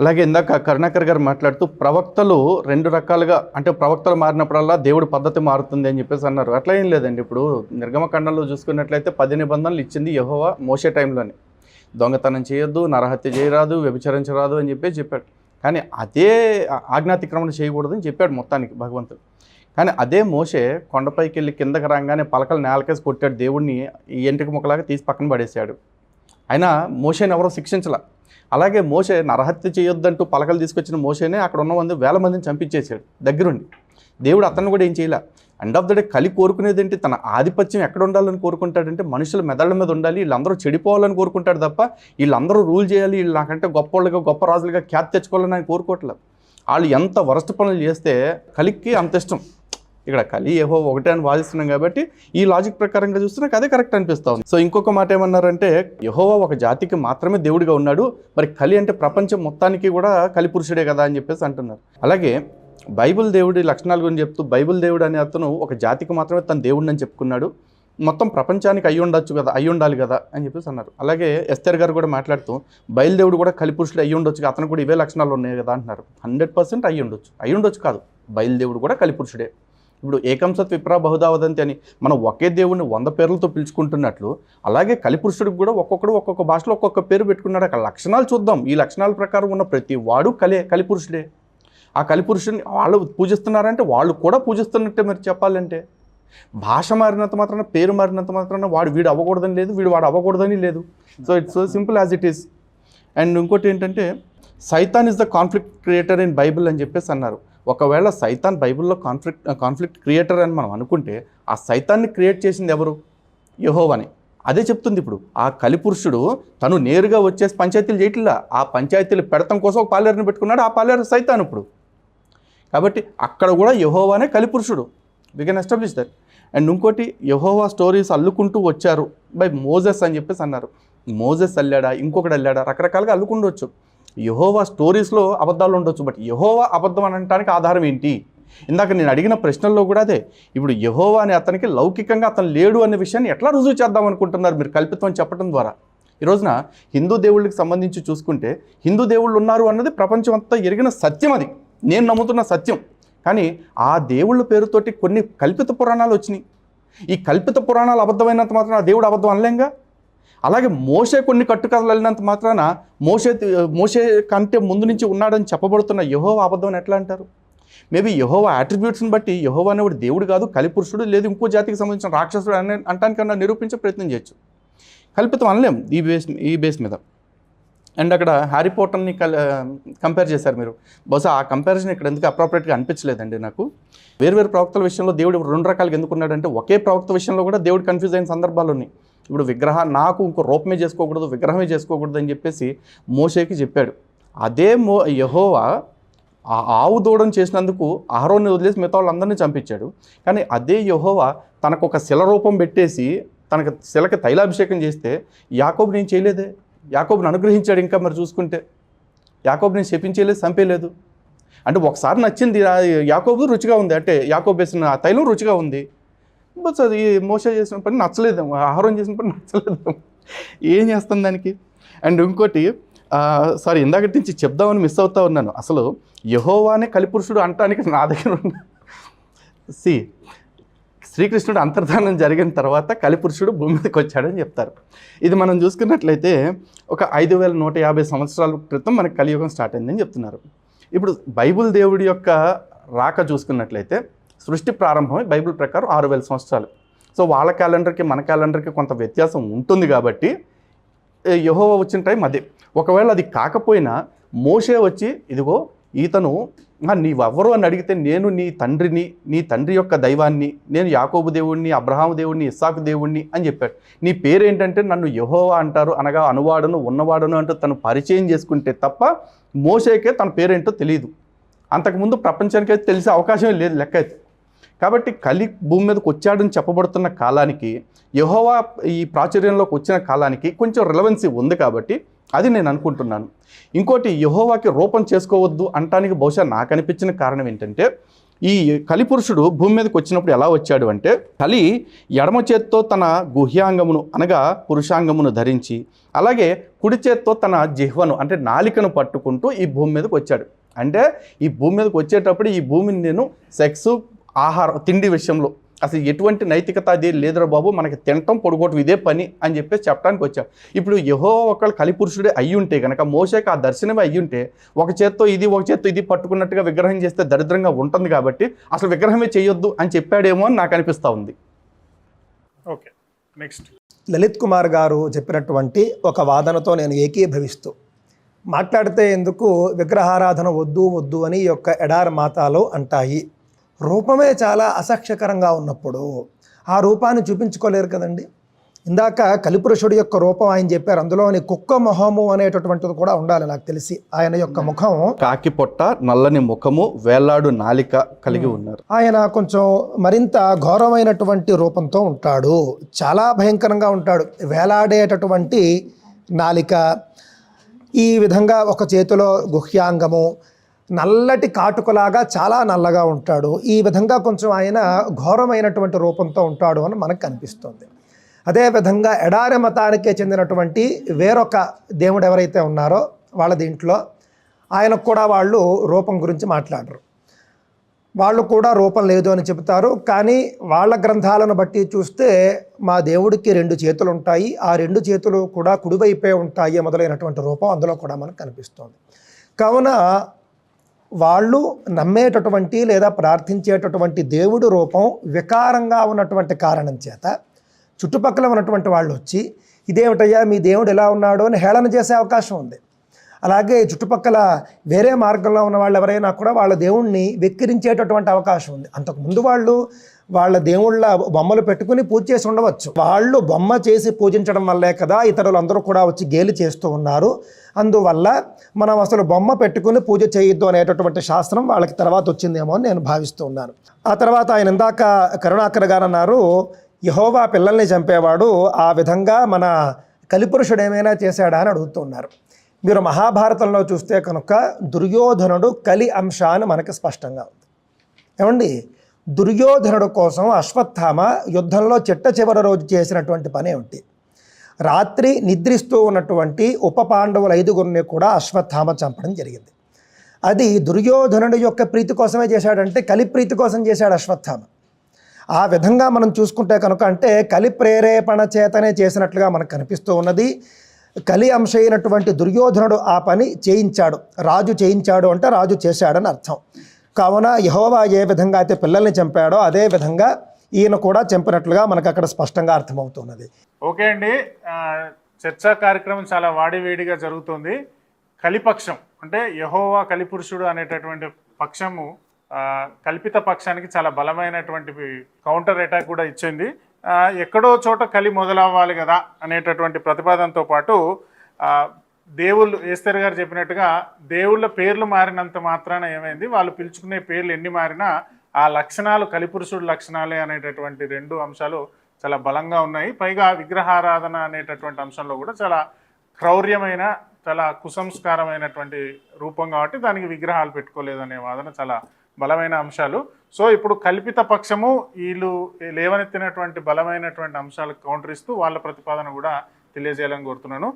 అలాగే ఇందాక కరుణాకర్ గారు మాట్లాడుతూ ప్రవక్తలు రెండు రకాలుగా అంటే ప్రవక్తలు మారినప్పుడల్లా దేవుడు పద్ధతి మారుతుంది అని చెప్పేసి అన్నారు. అట్లా ఏం లేదండి. ఇప్పుడు నిర్గమకాండంలో చూసుకున్నట్లయితే పది నిబంధనలు ఇచ్చింది యెహోవా మోసే టైంలోనే. దొంగతనం చేయొద్దు నరహత్య చేయరాదు వ్యభిచరించరాదు అని చెప్పి చెప్పాడు. కానీ అదే ఆ- ఆజ్ఞాతిక్రమణ చేయకూడదని చెప్పాడు మొత్తానికి భగవంతుడు. కానీ అదే మోసే కొండపైకి వెళ్ళి కిందకి రాగానే పలకలు నేలకేసి కొట్టాడు దేవుడిని ఈ ఎంటికి ముక్కలాగా తీసి పక్కన పడేశాడు. అయినా మోషేని ఎవరో శిక్షించలే. అలాగే మోషే నరహత్య చేయొద్దంటూ పలకలు తీసుకొచ్చిన మోషేనే అక్కడ ఉన్న మంది వేల మందిని చంపించేశాడు దగ్గరుండి. దేవుడు అతను కూడా ఏం చేయలే. ఎండ్ ఆఫ్ ద డే కలి కోరుకునేది ఏంటి? తన ఆధిపత్యం ఎక్కడ ఉండాలని కోరుకుంటాడంటే మనుషుల మెదళ్ళ మీద ఉండాలి వీళ్ళందరూ చెడిపోవాలని కోరుకుంటాడు తప్ప వీళ్ళందరూ రూల్ చేయాలి వీళ్ళు నాకంటే గొప్ప వాళ్ళుగా గొప్ప రాజులుగా ఖ్యాతి తెచ్చుకోవాలని ఆయన కోరుకోవట్లేదు. వాళ్ళు ఎంత వరస్ట్ పనులు చేస్తే కలికి అంత ఇష్టం. ఇక్కడ కలి ఏహో ఒకటే అని వాదిస్తున్నాం కాబట్టి ఈ లాజిక్ ప్రకారంగా చూస్తే నాకు అదే కరెక్ట్ అనిపిస్తా ఉంది సో ఇంకొక మాట ఏమన్నారంటే యహోవా ఒక జాతికి మాత్రమే దేవుడిగా ఉన్నాడు మరి కలి అంటే ప్రపంచం మొత్తానికి కూడా కలి పురుషుడే కదా అని చెప్పేసి అంటున్నారు. అలాగే బైబిల్ దేవుడి లక్షణాల గురించి చెప్తూ బైబిల్ దేవుడు అనే అతను ఒక జాతికి మాత్రమే తన దేవుడిని అని చెప్పుకున్నాడు. మొత్తం ప్రపంచానికి అయ్యి ఉండొచ్చు కదా అయ్యి ఉండాలి కదా అని చెప్పేసి అన్నారు. అలాగే ఎస్తర్ గారు కూడా మాట్లాడుతూ బయలుదేవుడు కూడా కలిపురుషుడు అయ్యి ఉండొచ్చు అతను కూడా ఇవే లక్షణాలు ఉన్నాయి కదా అంటున్నారు. హండ్రెడ్ పర్సెంట్ అయ్యి ఉండొచ్చు. అయ్యి ఉండొచ్చు కాదు బయలుదేవుడు కూడా కలిపురుషుడే ఇప్పుడు ఏకంసత్ విప్రా బహుదావదంతి అని మనం ఒకే దేవుడిని వంద పేర్లతో పిలుచుకుంటున్నట్లు అలాగే కలిపురుషుడికి కూడా ఒక్కొక్కడు ఒక్కొక్క భాషలో ఒక్కొక్క పేరు పెట్టుకున్నాడు. అక్కడ లక్షణాలు చూద్దాం. ఈ లక్షణాల ప్రకారం ఉన్న ప్రతి వాడు కలే కలిపురుషుడే. ఆ కలిపురుషుడిని వాళ్ళు పూజిస్తున్నారంటే వాళ్ళు కూడా పూజిస్తున్నట్టే మరి చెప్పాలంటే. భాష మారినంత మాత్రాన పేరు మారినంత మాత్రాన వాడు వీడు అవ్వకూడదని లేదు వీడు వాడు అవ్వకూడదని లేదు. So it's so simple as it is and ఇంకోటి ఏంటంటే Saitan is the conflict creator in Bible అని చెప్పేసి అన్నారు. ఒకవేళ సైతాన్ బైబిల్లో కాన్ఫ్లిక్ట్ కాన్ఫ్లిక్ట్ క్రియేటర్ అని మనం అనుకుంటే ఆ సైతాన్ని క్రియేట్ చేసింది ఎవరు? యహోవని. అదే చెప్తుంది ఇప్పుడు. ఆ కలిపురుషుడు తను నేరుగా వచ్చేసి పంచాయతీలు చేయట్లా. ఆ పంచాయతీలు పెడతం కోసం ఒక పాలేరుని పెట్టుకున్నాడు. ఆ పాలేరు సైతాన్ ఇప్పుడు. కాబట్టి అక్కడ కూడా యహోవానే కలిపురుషుడు we can establish that and ఇంకోటి యహోవా స్టోరీస్ అల్లుకుంటూ వచ్చారు. బై మోజెస్ అని చెప్పేసి అన్నారు. మోజెస్ అల్లాడా? ఇంకొకటి అల్లాడా? రకరకాలుగా అల్లుకుండొచ్చు. యహోవా స్టోరీస్లో అబద్ధాలు ఉండొచ్చు బట్ యహోవా అబద్ధం అనడానికి ఆధారం ఏంటి? ఇందాక నేను అడిగిన ప్రశ్నల్లో కూడా అదే. ఇప్పుడు యహోవా అనే అతనికి లౌకికంగా అతను లేడు అనే విషయాన్ని ఎట్లా రుజువు చేద్దాం అనుకుంటున్నారు మీరు కల్పితం చెప్పడం ద్వారా? ఈ రోజున హిందూ దేవుళ్ళకి సంబంధించి చూసుకుంటే హిందూ దేవుళ్ళు ఉన్నారు అన్నది ప్రపంచం అంతా ఎరిగిన సత్యం అది. నేను నమ్ముతున్న సత్యం. కానీ ఆ దేవుళ్ళ పేరుతోటి కొన్ని కల్పిత పురాణాలు వచ్చినాయి. ఈ కల్పిత పురాణాలు అబద్ధమైనంత మాత్రం ఆ దేవుడు అబద్ధం అనలేంగా? అలాగే మోసే కొన్ని కట్టుకథలు వెళ్ళినంత మాత్రాన మోసే మోసే కంటే ముందు నుంచి ఉన్నాడని చెప్పబడుతున్న యహోవ అబద్ధం ఎట్లా అంటారు? మేబీ యహోవా అట్రిబ్యూట్స్ని బట్టి యహోవా అనేవాడు దేవుడు కాదు కలిపురుషుడు లేదు ఇంకో జాతికి సంబంధించిన రాక్షసుడు అనే అంటానికన్నా నిరూపించే ప్రయత్నం చేయొచ్చు. కల్పితం అనలేం ఈ బేస్ ఈ బేస్ మీద. అండ్ అక్కడ హ్యారీ పోటర్ని కల్ కంపేర్ చేశారు మీరు. బహుశా ఆ కంపారిజన్ ఇక్కడ ఎందుకు అప్రాపరేట్గా అనిపించలేదండి నాకు. వేరువేరు ప్రవక్తల విషయంలో దేవుడు రెండు రకాలుగా ఎందుకున్నాడంటే ఒకే ప్రవక్త విషయంలో కూడా దేవుడు కన్ఫ్యూజ్ అయిన సందర్భాలు ఉన్నాయి ఇప్పుడు విగ్రహ నాకు ఇంకో రూపమే చేసుకోకూడదు విగ్రహమే చేసుకోకూడదు అని చెప్పేసి మోషేకి చెప్పాడు. అదే మో యహోవా ఆ ఆవు దూడను చేసినందుకు ఆహారాన్ని వదిలేసి మిగతా వాళ్ళందరినీ చంపించాడు. కానీ అదే యహోవా తనకు ఒక శిల రూపం పెట్టేసి తనకు శిలకి తైలాభిషేకం చేస్తే యాకోబు నేను చేయలేదే. యాకోబుని అనుగ్రహించాడు ఇంకా మరి చూసుకుంటే. యాకోబుని శపించలేదు చంపేయలేదు అంటే ఒకసారి నచ్చింది ఆ యాకోబు రుచిగా ఉంది. అంటే యాకోబు వేసిన ఆ తైలం రుచిగా ఉంది. బస్ అది మోస చేసిన పని నచ్చలేదు ఆహారం చేసిన పని నచ్చలేదు ఏం చేస్తాం దానికి? అండ్ ఇంకోటి సారీ ఇందాకటి నుంచి చెప్దామని మిస్ అవుతా ఉన్నాను. అసలు యహోవానే కలిపురుషుడు అంటానికి నా దగ్గర ఉన్న సి శ్రీకృష్ణుడు అంతర్ధానం జరిగిన తర్వాత కలిపురుషుడు భూమి మీదకి వచ్చాడని చెప్తారు. ఇది మనం చూసుకున్నట్లయితే ఒక ఐదు వేల నూట యాభై సంవత్సరాల క్రితం మనకి కలియుగం స్టార్ట్ అయిందని చెప్తున్నారు. ఇప్పుడు బైబిల్ దేవుడి యొక్క రాక చూసుకున్నట్లయితే సృష్టి ప్రారంభమై బైబిల్ ప్రకారం ఆరు వేల సంవత్సరాలు. సో వాళ్ళ క్యాలెండర్కి మన క్యాలెండర్కి కొంత వ్యత్యాసం ఉంటుంది కాబట్టి యహోవ వచ్చిన టైం అదే. ఒకవేళ అది కాకపోయినా మోషే వచ్చి ఇదిగో ఈతను నీవెవరు అని అడిగితే నేను నీ తండ్రిని నీ తండ్రి యొక్క దైవాన్ని నేను యాకోబు దేవుణ్ణి అబ్రహాము దేవుణ్ణి ఇస్సాకు దేవుణ్ణి అని చెప్పాడు. నీ పేరేంటంటే నన్ను యహోవా అంటారు అనగా అనువాడను ఉన్నవాడను అంటూ తను పరిచయం చేసుకుంటే తప్ప మోషేకే తన పేరేంటో తెలియదు అంతకుముందు ప్రపంచానికి అయితే తెలిసే అవకాశం లేదు లెక్క అయితే. కాబట్టి కలి భూమి మీదకి వచ్చాడని చెప్పబడుతున్న కాలానికి యహోవా ఈ ప్రాచుర్యంలోకి వచ్చిన కాలానికి కొంచెం రిలవెన్సీ ఉంది కాబట్టి అది నేను అనుకుంటున్నాను. ఇంకోటి యహోవాకి రూపం చేసుకోవద్దు అంటానికి బహుశా నాకు అనిపించిన కారణం ఏంటంటే ఈ కలిపురుషుడు భూమి మీదకి వచ్చినప్పుడు ఎలా వచ్చాడు అంటే కలి ఎడమ చేత్తో తన గుహ్యాంగమును అనగా పురుషాంగమును ధరించి అలాగే కుడి చేత్తో తన జిహ్వను అంటే నాలికను పట్టుకుంటూ ఈ భూమి మీదకి వచ్చాడు. అంటే ఈ భూమి మీదకి వచ్చేటప్పుడు ఈ భూమిని నేను సెక్స్ ఆహారం తిండి విషయంలో. అసలు ఎటువంటి నైతికత అది లేదురా బాబు మనకి తినటం పొడుకోవటం ఇదే పని అని చెప్పేసి చెప్పడానికి వచ్చాడు ఇప్పుడు యహో ఒకళ్ళు కలిపురుషుడే అయ్యి ఉంటే కనుక మోసేకి ఆ దర్శనమే అయ్యి ఉంటే ఒక చేత్తో ఇది ఒక చేత్తో ఇది పట్టుకున్నట్టుగా విగ్రహం చేస్తే దరిద్రంగా ఉంటుంది కాబట్టి అసలు విగ్రహమే చేయొద్దు అని చెప్పాడేమో అని నాకు అనిపిస్తూ ఉంది. Okay next. లలిత్ కుమార్ గారు చెప్పినటువంటి ఒక వాదనతో నేను ఏకీభవిస్తూ మాట్లాడితే ఎందుకు విగ్రహారాధన వద్దు వద్దు అని ఈ యొక్క ఎడారి మాతాలు అంటాయి. రూపమే చాలా అసహ్యకరంగా ఉన్నప్పుడు ఆ రూపాన్ని చూపించుకోలేరు కదండి. ఇందాక కలిపురుషుడి యొక్క రూపం ఆయన చెప్పారు. అందులోని కుక్క మొహము అనేటటువంటిది కూడా ఉండాలి నాకు తెలిసి. ఆయన యొక్క ముఖం కాకి పొట్ట నల్లని ముఖము వేలాడు నాలిక కలిగి ఉన్నారు. ఆయన కొంచెం మరింత ఘోరమైనటువంటి రూపంతో ఉంటాడు. చాలా భయంకరంగా ఉంటాడు. వేలాడేటటువంటి నాలిక ఈ విధంగా ఒక చేతిలో గుహ్యాంగము నల్లటి కాటుకలాగా చాలా నల్లగా ఉంటాడు. ఈ విధంగా కొంచెం ఆయన ఘోరమైనటువంటి రూపంతో ఉంటాడు అని మనకు కనిపిస్తుంది. అదేవిధంగా ఎడారి మతానికే చెందినటువంటి వేరొక దేవుడు ఎవరైతే ఉన్నారో వాళ్ళ దీంట్లో ఆయనకు కూడా వాళ్ళు రూపం గురించి మాట్లాడరు. వాళ్ళు కూడా రూపం లేదు అని చెబుతారు. కానీ వాళ్ళ గ్రంథాలను బట్టి చూస్తే మా దేవుడికి రెండు చేతులు ఉంటాయి. ఆ రెండు చేతులు కూడా కుడివైపే ఉంటాయి మొదలైనటువంటి రూపం అందులో కూడా మనకు కనిపిస్తుంది. కావున వాళ్ళు నమ్మేటటువంటి లేదా ప్రార్థించేటటువంటి దేవుడు రూపం వికారంగా ఉన్నటువంటి కారణం చేత చుట్టుపక్కల ఉన్నటువంటి వాళ్ళు వచ్చి ఇదేమిటయ్యా మీ దేవుడు ఎలా ఉన్నాడో? అని హేళన చేసే అవకాశం ఉంది. అలాగే చుట్టుపక్కల వేరే మార్గంలో ఉన్న వాళ్ళు ఎవరైనా కూడా వాళ్ళ దేవుణ్ణి వెక్కిరించేటటువంటి అవకాశం ఉంది. అంతకు ముందు వాళ్ళు వాళ్ళ దేవుళ్ళ బొమ్మలు పెట్టుకుని పూజ చేసి ఉండవచ్చు. వాళ్ళు బొమ్మ చేసి పూజించడం వల్లే కదా ఇతరులు అందరూ కూడా వచ్చి గేలి చేస్తూ ఉన్నారు. అందువల్ల మనం అసలు బొమ్మ పెట్టుకుని పూజ చేయొద్దు అనేటటువంటి శాస్త్రం వాళ్ళకి తర్వాత వచ్చిందేమో అని నేను భావిస్తూ ఉన్నాను. ఆ తర్వాత ఆయన ఇందాక కరుణాకర్ గారు అన్నారు యహోవా పిల్లల్ని చంపేవాడు ఆ విధంగా మన కలిపురుషుడు ఏమైనా చేశాడా? అని అడుగుతున్నారు మీరు మహాభారతంలో చూస్తే కనుక దుర్యోధనుడు కలి అంశ అని మనకి స్పష్టంగా ఉంది. ఏమండి? దుర్యోధనుడు కోసం అశ్వత్థామ యుద్ధంలో చిట్ట చివరి రోజు చేసినటువంటి పని ఏమిటి? రాత్రి నిద్రిస్తూ ఉన్నటువంటి ఉప పాండవుల ఐదుగురిని కూడా అశ్వత్థామ చంపడం జరిగింది. అది దుర్యోధనుడి యొక్క ప్రీతి కోసమే చేశాడంటే కలి ప్రీతి కోసం చేశాడు అశ్వత్థామ. ఆ విధంగా మనం చూసుకుంటే కనుక అంటే కలి ప్రేరేపణ చేతనే చేసినట్లుగా మనకు కనిపిస్తూ ఉన్నది. కలి అంశ అయినటువంటి దుర్యోధనుడు ఆ పని చేయించాడు. రాజు చేయించాడు అంటే రాజు చేశాడని అర్థం. కావున యహోవా ఏ విధంగా అయితే పిల్లల్ని చంపాడో అదే విధంగా ఈయన కూడా చంపినట్లుగా మనకు అక్కడ స్పష్టంగా అర్థమవుతున్నది. ఓకే అండి. చర్చా కార్యక్రమం చాలా వాడివేడిగా జరుగుతుంది. కలిపక్షం అంటే యహోవా కలిపురుషుడు అనేటటువంటి పక్షము కల్పిత పక్షానికి చాలా బలమైనటువంటి కౌంటర్ అటాక్ కూడా ఇచ్చింది. ఎక్కడో చోట కలి మొదలవ్వాలి కదా అనేటటువంటి ప్రతిపాదనతో పాటు దేవుళ్ళు ఏస్తర్ గారు చెప్పినట్టుగా దేవుళ్ళ పేర్లు మారినంత మాత్రాన ఏమైంది? వాళ్ళు పిలుచుకునే పేర్లు ఎన్ని మారినా ఆ లక్షణాలు కలిపురుషుడు లక్షణాలే అనేటటువంటి రెండు అంశాలు చాలా బలంగా ఉన్నాయి. పైగా విగ్రహారాధన అనేటటువంటి అంశంలో కూడా చాలా క్రౌర్యమైన చాలా కుసంస్కారమైనటువంటి రూపం కాబట్టి దానికి విగ్రహాలు పెట్టుకోలేదనే వాదన చాలా బలమైన అంశాలు. సో ఇప్పుడు కల్పిత పక్షము వీళ్ళు లేవనెత్తినటువంటి బలమైనటువంటి అంశాలకు కౌంటర్ ఇస్తూ వాళ్ళ ప్రతిపాదన కూడా తెలియజేయాలని కోరుతున్నాను.